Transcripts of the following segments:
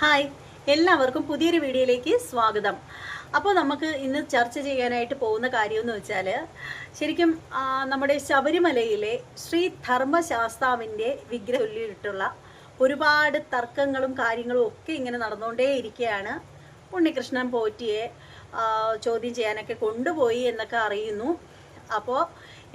Hi. എല്ലാവർക്കും പുതിയൊരു വീഡിയോയിലേക്ക് സ്വാഗതം. അപ്പോൾ നമുക്ക് ഇന്ന് ചർച്ച ചെയ്യാനായിട്ട് പോകുന്ന കാര്യം എന്ന് വെച്ചാൽ ശരിക്കും നമ്മുടെ ശബരിമലയിലെ ശ്രീ ധർമ്മശാസ്താവിന്റെ വിഗ്രഹം ചൊല്ലിയിട്ടുള്ള ഒരുപാട് തർക്കങ്ങളും കാര്യങ്ങളും ഒക്കെ ഇങ്ങനെ നടന്നുകൊണ്ടേ ഇരിക്കുകയാണ് ഉണ്ണികൃഷ്ണൻ പോറ്റിയെ ചോദ്യം ചെയ്യാനൊക്കെ കൊണ്ടുപോയി എന്നൊക്കെ അറിയുന്നു. അപ്പോൾ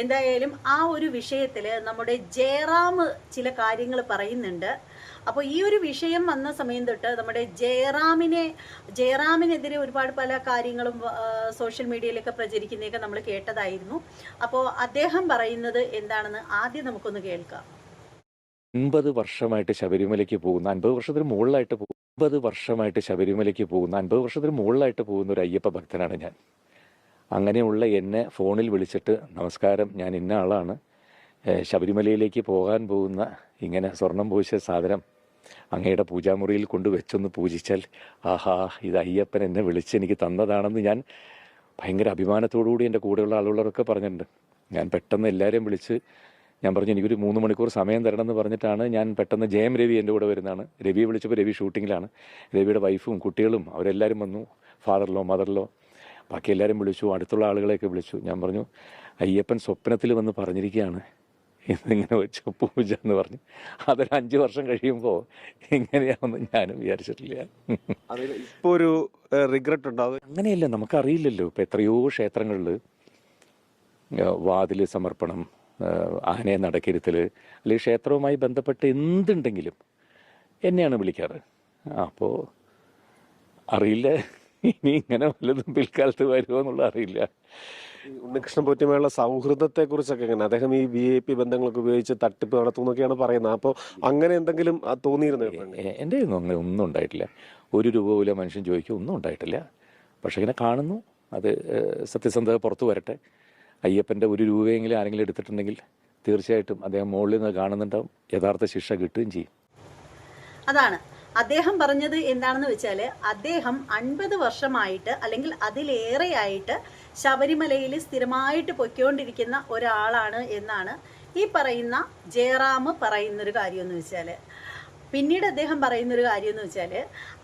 എന്തായാലും ആ ഒരു വിഷയത്തിൽ നമ്മുടെ ജയറാം ചില കാര്യങ്ങൾ പറയുന്നുണ്ട്. അപ്പോൾ ഈ ഒരു വിഷയം വന്ന സമയം തൊട്ട് നമ്മുടെ ജയറാമിനെ ജയറാമിനെതിരെ ഒരുപാട് പല കാര്യങ്ങളും സോഷ്യൽ മീഡിയയിലൊക്കെ പ്രചരിക്കുന്നതൊക്കെ നമ്മൾ കേട്ടതായിരുന്നു. അപ്പോൾ അദ്ദേഹം പറയുന്നത് എന്താണെന്ന് ആദ്യം നമുക്കൊന്ന് കേൾക്കാം. അൻപത് വർഷമായിട്ട് ശബരിമലയ്ക്ക് പോകുന്ന അൻപത് വർഷത്തിന് മുകളിലായിട്ട് അൻപത് വർഷമായിട്ട് ശബരിമലയ്ക്ക് പോകുന്ന അൻപത് വർഷത്തിന് മുകളിലായിട്ട് പോകുന്ന ഒരു അയ്യപ്പ ഭക്തനാണ് ഞാൻ. അങ്ങനെയുള്ള എന്നെ ഫോണിൽ വിളിച്ചിട്ട് നമസ്കാരം ഞാൻ ഇന്ന ആളാണ്. ശബരിമലയിലേക്ക് പോകാൻ പോകുന്ന ഇങ്ങനെ സ്വർണം പൂശിയ സാധനം അങ്ങയുടെ പൂജാമുറിയിൽ കൊണ്ട് വെച്ചൊന്ന് പൂജിച്ചാൽ ആഹാ ഇത് അയ്യപ്പൻ എന്നെ വിളിച്ച് എനിക്ക് തന്നതാണെന്ന് ഞാൻ ഭയങ്കര അഭിമാനത്തോടുകൂടി എന്റെ കൂടെയുള്ള ആളുകളൊക്കെ പറഞ്ഞിട്ടുണ്ട്. ഞാൻ പെട്ടെന്ന് എല്ലാവരെയും വിളിച്ച് ഞാൻ പറഞ്ഞു എനിക്കൊരു മൂന്ന് മണിക്കൂർ സമയം തരണം എന്ന് പറഞ്ഞിട്ടാണ് ഞാൻ പെട്ടെന്ന് ജയം രവി എന്റെ കൂടെ വരുന്നതാണ്. രവി വിളിച്ചപ്പോൾ രവി ഷൂട്ടിങ്ങിലാണ്. രവിയുടെ വൈഫും കുട്ടികളും അവരെല്ലാവരും വന്നു. ഫാദറിലോ മദറിലോ ബാക്കി എല്ലാവരും വിളിച്ചു അടുത്തുള്ള ആളുകളെയൊക്കെ വിളിച്ചു. ഞാൻ പറഞ്ഞു അയ്യപ്പൻ സ്വപ്നത്തിൽ വന്ന് പറഞ്ഞിരിക്കുകയാണ്. ഇന്നിങ്ങനെ വെച്ച പൂജ എന്ന് പറഞ്ഞു. അതൊരു അഞ്ച് വർഷം കഴിയുമ്പോൾ ഇങ്ങനെയാണെന്ന് ഞാനും വിചാരിച്ചിട്ടില്ല. ഇപ്പോൾ ഇപ്പൊ ഒരു റിഗ്രറ്റ് ഉണ്ടാവും അങ്ങനെയല്ല നമുക്കറിയില്ലല്ലോ. ഇപ്പം എത്രയോ ക്ഷേത്രങ്ങളിൽ വാതിൽ സമർപ്പണം ആനയെ നടക്കരുത്തൽ അല്ലെങ്കിൽ ക്ഷേത്രവുമായി ബന്ധപ്പെട്ട് എന്തുണ്ടെങ്കിലും എന്നെയാണ് വിളിക്കാറ്. അപ്പോൾ അറിയില്ല. ഇനി ഇങ്ങനെ വല്ലതും പിൽക്കാലത്ത് വരുമോ എന്നുള്ള അറിയില്ല. ഉണ്ണികൃഷ്ണൻ പോറ്റിയുമായുള്ള സൗഹൃദത്തെ കുറിച്ചൊക്കെ എങ്ങനെ? അദ്ദേഹം ഈ വി ഐ പി ബന്ധങ്ങളൊക്കെ ഉപയോഗിച്ച് തട്ടിപ്പ് നടത്തുന്നൊക്കെയാണ് പറയുന്നത്. അപ്പോൾ അങ്ങനെ എന്തെങ്കിലും ആ തോന്നിയിരുന്നു? എന്റെ ഒന്നും അങ്ങനെ ഒന്നും ഉണ്ടായിട്ടില്ല. ഒരു രൂപ പോലും മനുഷ്യൻ ചോദിക്കും ഒന്നും ഉണ്ടായിട്ടില്ല. പക്ഷെ ഇങ്ങനെ കാണുന്നു. അത് സത്യസന്ധത പുറത്തു വരട്ടെ. അയ്യപ്പന്റെ ഒരു രൂപയെങ്കിലും ആരെങ്കിലും എടുത്തിട്ടുണ്ടെങ്കിൽ തീർച്ചയായിട്ടും അദ്ദേഹം മുകളിൽ നിന്ന് കാണുന്നുണ്ടാവും. യഥാർത്ഥ ശിക്ഷ കിട്ടുകയും ചെയ്യും. അതാണ്. അദ്ദേഹം പറഞ്ഞത് എന്താണെന്ന് വെച്ചാൽ അദ്ദേഹം അൻപത് വർഷമായിട്ട് അല്ലെങ്കിൽ അതിലേറെയായിട്ട് ശബരിമലയിൽ സ്ഥിരമായിട്ട് പൊയ്ക്കൊണ്ടിരിക്കുന്ന ഒരാളാണ് എന്നാണ് ഈ പറയുന്ന ജയറാം പറയുന്നൊരു കാര്യം എന്ന് വെച്ചാൽ പിന്നീട് അദ്ദേഹം പറയുന്നൊരു കാര്യം എന്ന് വെച്ചാൽ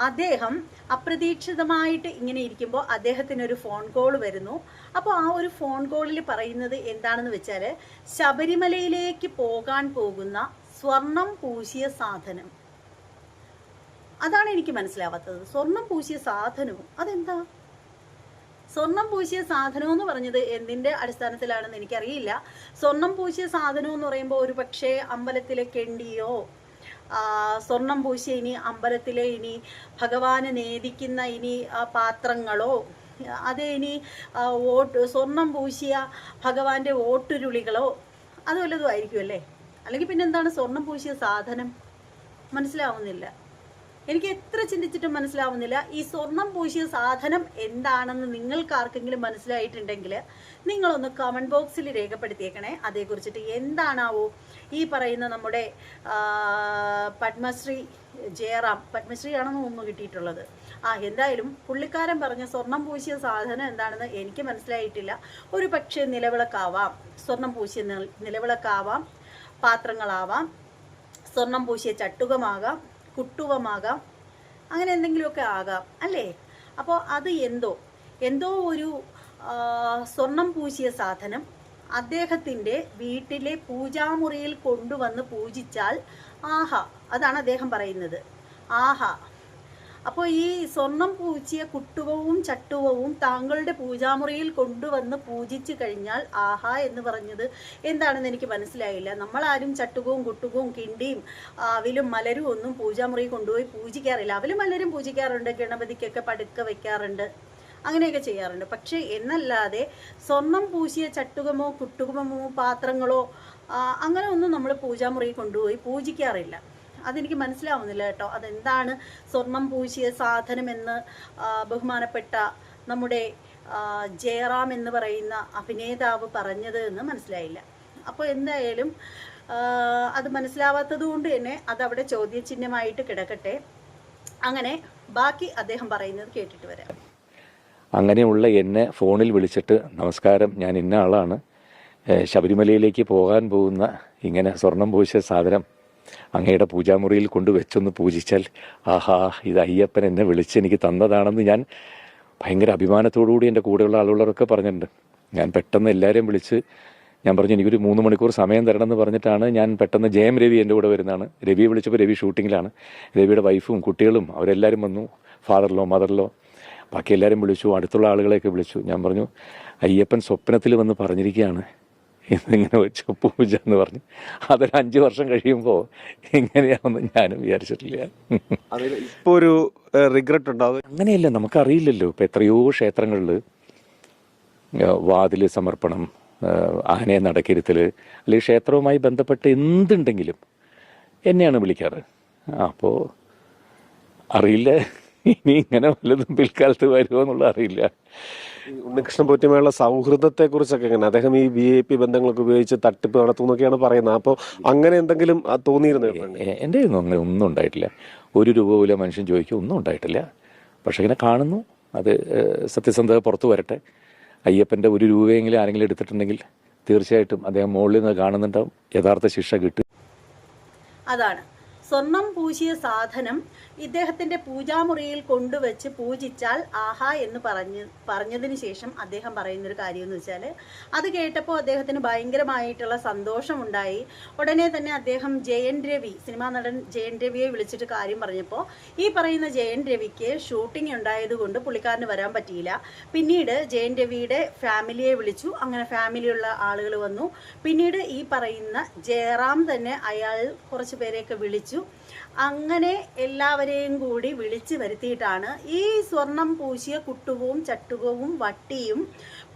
അദ്ദേഹം അപ്രതീക്ഷിതമായിട്ട് ഇങ്ങനെ ഇരിക്കുമ്പോൾ അദ്ദേഹത്തിന് ഒരു ഫോൺ കോൾ വരുന്നു. അപ്പോൾ ആ ഒരു ഫോൺ കോളിൽ പറയുന്നത് എന്താണെന്ന് വെച്ചാൽ ശബരിമലയിലേക്ക് പോകാൻ പോകുന്ന സ്വർണം പൂശിയ സാധനം. അതാണ് എനിക്ക് മനസ്സിലാവാത്തത്. സ്വർണം പൂശിയ സാധനവും അതെന്താ? സ്വർണം പൂശിയ സാധനം എന്ന് പറഞ്ഞത് എന്തിന്റെ അടിസ്ഥാനത്തിലാണെന്ന് എനിക്കറിയില്ല. സ്വർണം പൂശിയ സാധനം എന്ന് പറയുമ്പോൾ ഒരു പക്ഷേ അമ്പലത്തിലെ കെണ്ടിയോ സ്വർണം പൂശിയ ഇനി അമ്പലത്തിലെ ഇനി ഭഗവാന് നേദിക്കുന്ന ഇനി പാത്രങ്ങളോ അതേ ഇനി വോട്ട് സ്വർണം പൂശിയ ഭഗവാന്റെ വോട്ടുരുളികളോ അത് വല്ലതും ആയിരിക്കുമല്ലേ അല്ലെങ്കിൽ പിന്നെന്താണ് സ്വർണം പൂശിയ സാധനം? മനസ്സിലാവുന്നില്ല. എനിക്ക് എത്ര ചിന്തിച്ചിട്ടും മനസ്സിലാവുന്നില്ല. ഈ സ്വർണം പൂശിയ സാധനം എന്താണെന്ന് നിങ്ങൾക്ക് ആർക്കെങ്കിലും മനസ്സിലായിട്ടുണ്ടെങ്കിൽ നിങ്ങളൊന്ന് കമന്റ് ബോക്സിൽ രേഖപ്പെടുത്തിയേക്കണേ. അതേക്കുറിച്ചിട്ട് എന്താണാവോ ഈ പറയുന്ന നമ്മുടെ പത്മശ്രീ ജയറാം. പത്മശ്രീ ആണെന്ന് തോന്നുന്നു കിട്ടിയിട്ടുള്ളത്. ആ എന്തായാലും പുള്ളിക്കാരൻ പറഞ്ഞ സ്വർണം പൂശിയ സാധനം എന്താണെന്ന് എനിക്ക് മനസ്സിലായിട്ടില്ല. ഒരു പക്ഷേ നിലവിളക്കാവാം. സ്വർണം പൂശിയ നില- നിലവിളക്കാവാം. പാത്രങ്ങളാവാം. സ്വർണം പൂശിയ ചട്ടുകമാകാം. കുട്ടുവമാകാം. അങ്ങനെ എന്തെങ്കിലുമൊക്കെ ആകാം അല്ലേ? അപ്പോൾ അത് എന്തോ? എന്തോ ഒരു സ്വർണം പൂശിയ സാധനം അദ്ദേഹത്തിന്റെ വീട്ടിലെ പൂജാമുറിയിൽ കൊണ്ടുവന്ന് പൂജിച്ചാൽ ആഹാ അതാണ് അദ്ദേഹം പറയുന്നത്. ആഹാ അപ്പോൾ ഈ സ്വർണം പൂച്ചിയ കുട്ടുവവും ചട്ടുവവും താങ്കളുടെ പൂജാമുറിയിൽ കൊണ്ടുവന്ന് പൂജിച്ചു കഴിഞ്ഞാൽ ആഹാ എന്ന് പറഞ്ഞത് എന്താണെന്ന് എനിക്ക് മനസ്സിലായില്ല. നമ്മളാരും ചട്ടുകവും കുട്ടുകവും കിണ്ടിയും അവിലും മലരും ഒന്നും പൂജാമുറിയിൽ കൊണ്ടുപോയി പൂജിക്കാറില്ല. അവലും മലരും പൂജിക്കാറുണ്ട് ഗണപതിക്കൊക്കെ പടുക്ക വെക്കാറുണ്ട് അങ്ങനെയൊക്കെ ചെയ്യാറുണ്ട്. പക്ഷേ എന്നല്ലാതെ സ്വർണം പൂശിയ ചട്ടുകമോ കുട്ടുകമോ പാത്രങ്ങളോ അങ്ങനെ ഒന്നും നമ്മൾ പൂജാമുറിയിൽ കൊണ്ടുപോയി പൂജിക്കാറില്ല. അതെനിക്ക് മനസ്സിലാവുന്നില്ല കേട്ടോ. അതെന്താണ് സ്വർണം പൂശിയ സാധനമെന്ന് ബഹുമാനപ്പെട്ട നമ്മുടെ ജയറാം എന്ന് പറയുന്ന അഭിനേതാവ് പറഞ്ഞത് എന്ന് മനസ്സിലായില്ല. അപ്പോൾ എന്തായാലും അത് മനസ്സിലാവാത്തത് കൊണ്ട് തന്നെ അതവിടെ ചോദ്യചിഹ്നമായിട്ട് കിടക്കട്ടെ. അങ്ങനെ ബാക്കി അദ്ദേഹം പറയുന്നത് കേട്ടിട്ട് വരാം. അങ്ങനെയുള്ള എന്നെ ഫോണിൽ വിളിച്ചിട്ട് നമസ്കാരം ഞാൻ ഇന്ന ആളാണ്. ശബരിമലയിലേക്ക് പോകാൻ പോകുന്ന ഇങ്ങനെ സ്വർണം പൂശിയ സാധനം അങ്ങയുടെ പൂജാമുറിയിൽ കൊണ്ട് വെച്ചൊന്ന് പൂജിച്ചാൽ ആഹാ ഇത് അയ്യപ്പൻ എന്നെ വിളിച്ച് എനിക്ക് തന്നതാണെന്ന് ഞാൻ ഭയങ്കര അഭിമാനത്തോടുകൂടി എന്റെ കൂടെയുള്ള ആളുകളൊക്കെ പറഞ്ഞിട്ടുണ്ട്. ഞാൻ പെട്ടെന്ന് എല്ലാവരെയും വിളിച്ച് ഞാൻ പറഞ്ഞു എനിക്കൊരു മൂന്ന് മണിക്കൂർ സമയം തരണം എന്ന് പറഞ്ഞിട്ടാണ് ഞാൻ പെട്ടെന്ന് ജയം രവി എന്റെ കൂടെ വരുന്നതാണ്. രവിയെ വിളിച്ചപ്പോൾ രവി ഷൂട്ടിങ്ങിലാണ്. രവിയുടെ വൈഫും കുട്ടികളും അവരെല്ലാവരും വന്നു ഫാദറിലോ മദറിലോ ബാക്കി എല്ലാവരും വിളിച്ചു അടുത്തുള്ള ആളുകളെയൊക്കെ വിളിച്ചു. ഞാൻ പറഞ്ഞു അയ്യപ്പൻ സ്വപ്നത്തിൽ വന്ന് പറഞ്ഞിരിക്കുകയാണ് എന്നിങ്ങനെ വെച്ച് പൂജ എന്ന് പറഞ്ഞു. അതൊരു അഞ്ച് വർഷം കഴിയുമ്പോൾ ഇങ്ങനെയാണെന്ന് ഞാനും വിചാരിച്ചിട്ടില്ല. അതിൽ ഇപ്പൊ ഒരു റിഗ്രറ്റ് ഉണ്ടാവും. അങ്ങനെയല്ല നമുക്കറിയില്ലല്ലോ. ഇപ്പം എത്രയോ ക്ഷേത്രങ്ങളിൽ വാതിൽ സമർപ്പണം ആനയെ നടക്കിരുത്തൽ അല്ലെങ്കിൽ ക്ഷേത്രവുമായി ബന്ധപ്പെട്ട് എന്തുണ്ടെങ്കിലും എന്നെയാണ് വിളിക്കാറ്. അപ്പോൾ അറിയില്ല. ഇനി ഇങ്ങനെ വല്ലതും പിൽക്കാലത്ത് വരുമോ എന്നുള്ള അറിയില്ല. ഉണ്ണികൃഷ്ണൻ പോറ്റിയുമായുള്ള സൗഹൃദത്തെ കുറിച്ചൊക്കെ എങ്ങനെ അദ്ദേഹം ഈ വി ഐ പി ബന്ധങ്ങളൊക്കെ ഉപയോഗിച്ച് തട്ടിപ്പ് നടത്തുന്നൊക്കെയാണ് പറയുന്നത്. അപ്പോൾ അങ്ങനെ എന്തെങ്കിലും തോന്നിയിരുന്നു എന്റെ ഒന്നും അങ്ങനെ ഒന്നും ഉണ്ടായിട്ടില്ല. ഒരു രൂപ പോലും മനുഷ്യൻ ചോദിക്കും ഒന്നും ഉണ്ടായിട്ടില്ല. പക്ഷെ ഇങ്ങനെ കാണുന്നു. അത് സത്യസന്ധത പുറത്തു വരട്ടെ. അയ്യപ്പന്റെ ഒരു രൂപയെങ്കിലും ആരെങ്കിലും എടുത്തിട്ടുണ്ടെങ്കിൽ തീർച്ചയായിട്ടും അദ്ദേഹം മുകളിൽ നിന്ന് കാണുന്നുണ്ടാവും. യഥാർത്ഥ ശിക്ഷ കിട്ടും. അതാണ്. സ്വർണം പൂശിയ സാധനം ഇദ്ദേഹത്തിന്റെ പൂജാമുറിയിൽ കൊണ്ടുവച്ച് പൂജിച്ചാൽ ആഹാ എന്ന് പറഞ്ഞ് പറഞ്ഞതിന് ശേഷം അദ്ദേഹം പറയുന്നൊരു കാര്യം എന്ന് വെച്ചാൽ അത് കേട്ടപ്പോൾ അദ്ദേഹത്തിന് ഭയങ്കരമായിട്ടുള്ള സന്തോഷമുണ്ടായി ഉടനെ തന്നെ അദ്ദേഹം ജയൻ രവി സിനിമാ നടൻ ജയൻ രവിയെ വിളിച്ചിട്ട് കാര്യം പറഞ്ഞപ്പോൾ ഈ പറയുന്ന ജയൻ രവിക്ക് ഷൂട്ടിംഗ് ഉണ്ടായതുകൊണ്ട് പുള്ളിക്കാരന് വരാൻ പറ്റിയില്ല. പിന്നീട് ജയൻ രവിയുടെ ഫാമിലിയെ വിളിച്ചു. അങ്ങനെ ഫാമിലിയുള്ള ആളുകൾ വന്നു. പിന്നീട് ഈ പറയുന്ന ജയറാം തന്നെ അയാൾ കുറച്ച് പേരെയൊക്കെ വിളിച്ചു. അങ്ങനെ എല്ലാവരെയും കൂടി വിളിച്ചു വരുത്തിയിട്ടാണ് ഈ സ്വർണം പൂശിയ കുട്ടുകവും ചട്ടുകവും വട്ടിയും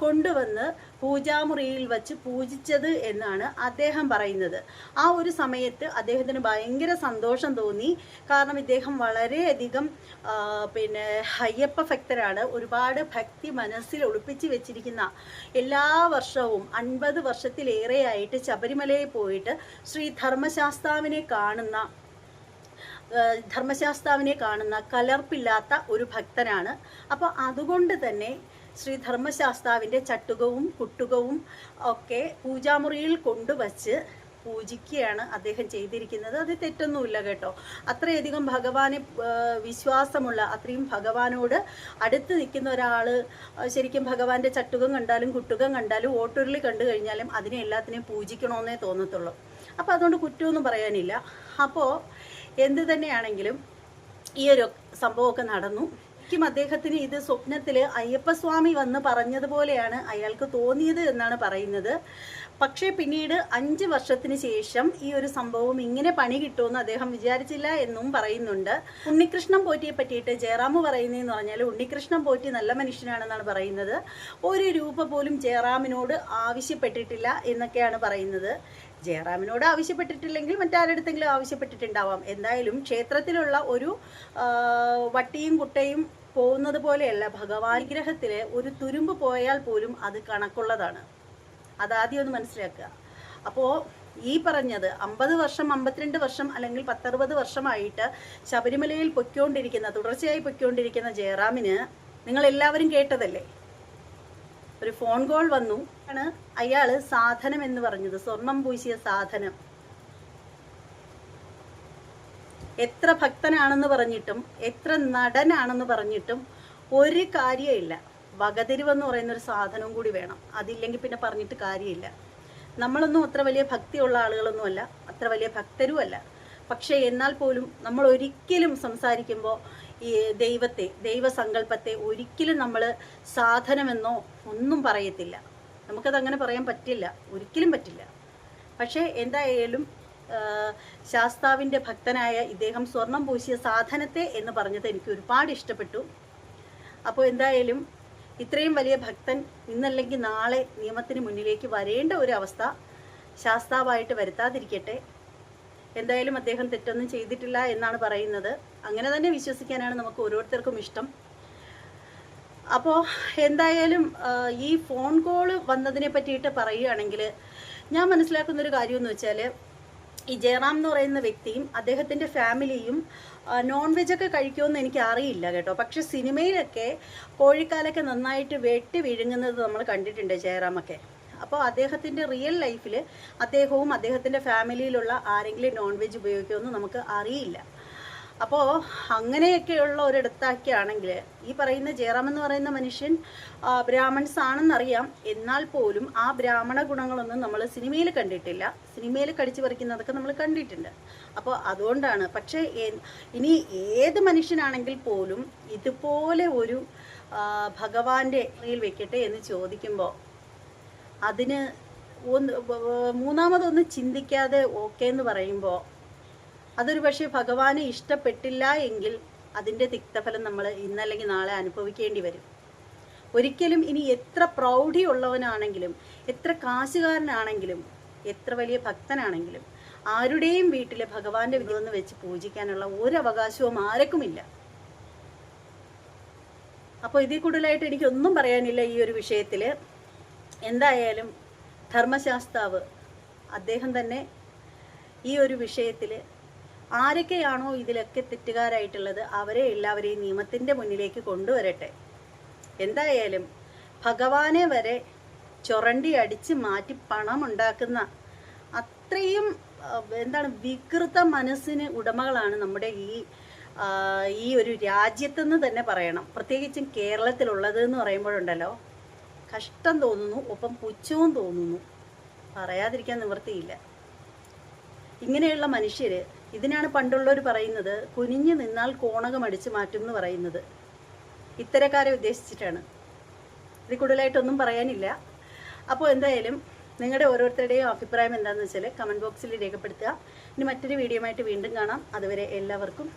കൊണ്ടുവന്ന് പൂജാമുറിയിൽ വച്ച് പൂജിച്ചത് എന്നാണ് അദ്ദേഹം പറയുന്നത്. ആ ഒരു സമയത്ത് അദ്ദേഹത്തിന് ഭയങ്കര സന്തോഷം തോന്നി. കാരണം ഇദ്ദേഹം വളരെയധികം പിന്നെ അയ്യപ്പ ഭക്തരാണ്. ഒരുപാട് ഭക്തി മനസ്സിൽ ഒളിപ്പിച്ച് വെച്ചിരിക്കുന്ന എല്ലാ വർഷവും അൻപത് വർഷത്തിലേറെയായിട്ട് ശബരിമലയിൽ പോയിട്ട് ശ്രീ ധർമ്മശാസ്താവിനെ കാണുന്ന ധർമ്മശാസ്താവിനെ കാണുന്ന കലർപ്പില്ലാത്ത ഒരു ഭക്തനാണ്. അപ്പോൾ അതുകൊണ്ട് തന്നെ ശ്രീ ധർമ്മശാസ്താവിന്റെ ചട്ടുകവും കുട്ടുകവും ഒക്കെ പൂജാമുറിയിൽ കൊണ്ടുവച്ച് പൂജിക്കുകയാണ് അദ്ദേഹം ചെയ്തിരിക്കുന്നത്. അത് തെറ്റൊന്നുമില്ല കേട്ടോ. അത്രയധികം ഭഗവാനെ വിശ്വാസമുള്ള അത്രയും ഭഗവാനോട് അടുത്ത് നിൽക്കുന്ന ഒരാൾ ശരിക്കും ഭഗവാന്റെ ചട്ടുകം കണ്ടാലും കുട്ടുകം കണ്ടാലും ഓട്ടുരുളി കണ്ടു കഴിഞ്ഞാലും അതിനെ എല്ലാത്തിനെയും പൂജിക്കണമെന്നേ തോന്നത്തുള്ളൂ. അപ്പോൾ അതുകൊണ്ട് കുറ്റമൊന്നും പറയാനില്ല. അപ്പോൾ എന്ത് തന്നെയാണെങ്കിലും ഈ ഒരു സംഭവമൊക്കെ നടന്നു. ശരിക്കും അദ്ദേഹത്തിന് ഇത് സ്വപ്നത്തിൽ അയ്യപ്പസ്വാമി വന്ന് പറഞ്ഞതുപോലെയാണ് അയാൾക്ക് തോന്നിയത് എന്നാണ് പറയുന്നത്. പക്ഷേ പിന്നീട് അഞ്ച് വർഷത്തിന് ശേഷം ഈ ഒരു സംഭവം ഇങ്ങനെ പണി കിട്ടുമെന്ന് അദ്ദേഹം വിചാരിച്ചില്ല എന്നും പറയുന്നുണ്ട്. ഉണ്ണികൃഷ്ണൻ പോറ്റിയെ പറ്റിയിട്ട് ജയറാമ് പറയുന്നതെന്ന് പറഞ്ഞാൽ ഉണ്ണികൃഷ്ണൻ പോറ്റി നല്ല മനുഷ്യനാണെന്നാണ് പറയുന്നത്. ഒരു രൂപ പോലും ജയറാമിനോട് ആവശ്യപ്പെട്ടിട്ടില്ല എന്നൊക്കെയാണ് പറയുന്നത്. ജയറാമിനോട് ആവശ്യപ്പെട്ടിട്ടില്ലെങ്കിൽ മറ്റാരടുത്തെങ്കിലും ആവശ്യപ്പെട്ടിട്ടുണ്ടാവാം. എന്തായാലും ക്ഷേത്രത്തിലുള്ള ഒരു വട്ടിയും കുട്ടയും പോകുന്നത് പോലെയല്ല ഭഗവാൻ ഗ്രഹത്തിൽ ഒരു തുരുമ്പ് പോയാൽ പോലും അത് കണക്കുള്ളതാണ്. അതാദ്യം ഒന്ന് മനസ്സിലാക്കുക. അപ്പോൾ ഈ പറഞ്ഞത് അമ്പത് വർഷം അമ്പത്തിരണ്ട് വർഷം അല്ലെങ്കിൽ പത്തറുപത് വർഷമായിട്ട് ശബരിമലയിൽ പൊയ്ക്കൊണ്ടിരിക്കുന്ന തുടർച്ചയായി പൊയ്ക്കൊണ്ടിരിക്കുന്ന ജയറാമിന് നിങ്ങൾ എല്ലാവരും കേട്ടതല്ലേ? ഒരു ഫോൺ കോൾ വന്നു. ആണ് അയാൾ സാധനം എന്ന് പറഞ്ഞത്. സ്വർണം പൂശിയ സാധനം. എത്ര ഭക്തനാണെന്ന് പറഞ്ഞിട്ടും എത്ര നടനാണെന്ന് പറഞ്ഞിട്ടും ഒരു കാര്യമില്ല. വകതിരിവെന്ന് പറയുന്ന ഒരു സാധനവും കൂടി വേണം. അതില്ലെങ്കിൽ പിന്നെ പറഞ്ഞിട്ട് കാര്യമില്ല. നമ്മളൊന്നും അത്ര വലിയ ഭക്തിയുള്ള ആളുകളൊന്നുമല്ല. അത്ര വലിയ ഭക്തരും അല്ല പക്ഷേ എന്നാൽ പോലും നമ്മൾ ഒരിക്കലും സംസാരിക്കുമ്പോൾ ഈ ദൈവത്തെ ദൈവസങ്കല്പത്തെ ഒരിക്കലും നമ്മൾ സാധനമെന്നോ ഒന്നും പറയത്തില്ല. നമുക്കതങ്ങനെ പറയാൻ പറ്റില്ല. ഒരിക്കലും പറ്റില്ല. പക്ഷേ എന്തായാലും ശാസ്താവിന്റെ ഭക്തനായ ഇദ്ദേഹം സ്വർണം പൂശിയ സാധനത്തെ എന്ന് പറഞ്ഞത് എനിക്ക് ഒരുപാട് ഇഷ്ടപ്പെട്ടു. അപ്പോൾ എന്തായാലും ഇത്രയും വലിയ ഭക്തൻ ഇന്നല്ലെങ്കിൽ നാളെ നിയമത്തിന് മുന്നിലേക്ക് വരേണ്ട ഒരു അവസ്ഥ ശാസ്താവായിട്ട് വരുത്താതിരിക്കട്ടെ. എന്തായാലും അദ്ദേഹം തെറ്റൊന്നും ചെയ്തിട്ടില്ല എന്നാണ് പറയുന്നത്. അങ്ങനെ തന്നെ വിശ്വസിക്കാനാണ് നമുക്ക് ഓരോരുത്തർക്കും ഇഷ്ടം. അപ്പോൾ എന്തായാലും ഈ ഫോൺ കോൾ വന്നതിനെ പറ്റിയിട്ട് പറയുകയാണെങ്കിൽ ഞാൻ മനസ്സിലാക്കുന്ന ഒരു കാര്യം എന്ന് വെച്ചാൽ ഈ ജയറാം എന്ന് പറയുന്ന വ്യക്തിയും അദ്ദേഹത്തിന്റെ ഫാമിലിയും നോൺ വെജൊക്കെ കഴിക്കുമെന്ന് എനിക്ക് അറിയില്ല കേട്ടോ. പക്ഷെ സിനിമയിലൊക്കെ കോഴിക്കാലൊക്കെ നന്നായിട്ട് വെട്ടി വിഴുങ്ങുന്നത് നമ്മൾ കണ്ടിട്ടുണ്ട് ജയറാമൊക്കെ. അപ്പോൾ അദ്ദേഹത്തിന്റെ റിയൽ ലൈഫിൽ അദ്ദേഹവും അദ്ദേഹത്തിന്റെ ഫാമിലിയിലുള്ള ആരെങ്കിലും നോൺ വെജ് ഉപയോഗിക്കുമെന്ന് നമുക്ക് അറിയില്ല. അപ്പോൾ അങ്ങനെയൊക്കെയുള്ള ഒരിടത്താക്കിയാണെങ്കിൽ ഈ പറയുന്ന ജയറാം എന്ന് പറയുന്ന മനുഷ്യൻ ബ്രാഹ്മൺസ് ആണെന്നറിയാം എന്നാൽ പോലും ആ ബ്രാഹ്മണ ഗുണങ്ങളൊന്നും നമ്മൾ സിനിമയിൽ കണ്ടിട്ടില്ല. സിനിമയിൽ കടിച്ചു പറിക്കുന്നതൊക്കെ നമ്മൾ കണ്ടിട്ടുണ്ട്. അപ്പോൾ അതുകൊണ്ടാണ്. പക്ഷേ ഇനി ഏത് മനുഷ്യനാണെങ്കിൽ പോലും ഇതുപോലെ ഒരു ഭഗവാന്റെ കയ്യിൽ വെക്കട്ടെ എന്ന് ചോദിക്കുമ്പോൾ അതിന് ഒന്ന് മൂന്നാമതൊന്ന് ചിന്തിക്കാതെ ഓക്കെ എന്ന് പറയുമ്പോൾ അതൊരു പക്ഷേ ഭഗവാന് ഇഷ്ടപ്പെട്ടില്ല എങ്കിൽ അതിന്റെ തിക്തഫലം നമ്മൾ ഇന്നല്ലെങ്കിൽ നാളെ അനുഭവിക്കേണ്ടി വരും. ഒരിക്കലും ഇനി എത്ര പ്രൗഢിയുള്ളവനാണെങ്കിലും എത്ര കാശുകാരനാണെങ്കിലും എത്ര വലിയ ഭക്തനാണെങ്കിലും ആരുടെയും വീട്ടിൽ ഭഗവാന്റെ വിധമെന്ന് വെച്ച് പൂജിക്കാനുള്ള ഒരു അവകാശവും ആർക്കുമില്ല അപ്പോൾ ഇതിൽ കൂടുതലായിട്ട് എനിക്കൊന്നും പറയാനില്ല ഈ ഒരു വിഷയത്തിൽ. എന്തായാലും ധർമ്മശാസ്താവ് അദ്ദേഹം തന്നെ ഈ ഒരു വിഷയത്തിൽ ആരൊക്കെയാണോ ഇതിലൊക്കെ തെറ്റുകാരായിട്ടുള്ളത് അവരെ എല്ലാവരെയും നിയമത്തിന്റെ മുന്നിലേക്ക് കൊണ്ടുവരട്ടെ. എന്തായാലും ഭഗവാനെ വരെ ചൊറണ്ടി അടിച്ച് മാറ്റി പണം ഉണ്ടാക്കുന്ന അത്രയും എന്താണ് വികൃത മനസ്സിന് ഉടമകളാണ് നമ്മുടെ ഈ ഈ ഒരു രാജ്യത്തെന്ന് തന്നെ പറയണം. പ്രത്യേകിച്ചും കേരളത്തിലുള്ളത് എന്ന് പറയുമ്പോഴുണ്ടല്ലോ കഷ്ടം തോന്നുന്നു ഒപ്പം പുച്ഛവും തോന്നുന്നു. പറയാതിരിക്കാൻ നിവൃത്തിയില്ല. ഇങ്ങനെയുള്ള മനുഷ്യർ ഇതിനാണ് പണ്ടുള്ളവർ പറയുന്നത് കുനിഞ്ഞു നിന്നാൽ കോണകം അടിച്ചു മാറ്റും എന്ന് പറയുന്നത്. ഇത്തരക്കാരെ ഉദ്ദേശിച്ചിട്ടാണ്. ഇത് കൂടുതലായിട്ടൊന്നും പറയാനില്ല. അപ്പോൾ എന്തായാലും നിങ്ങളുടെ ഓരോരുത്തരുടെയും അഭിപ്രായം എന്താണെന്ന് വെച്ചാൽ കമന്റ് ബോക്സിൽ രേഖപ്പെടുത്തുക. ഇനി മറ്റൊരു വീഡിയോ ആയിട്ട് വീണ്ടും കാണാം. അതുവരെ എല്ലാവർക്കും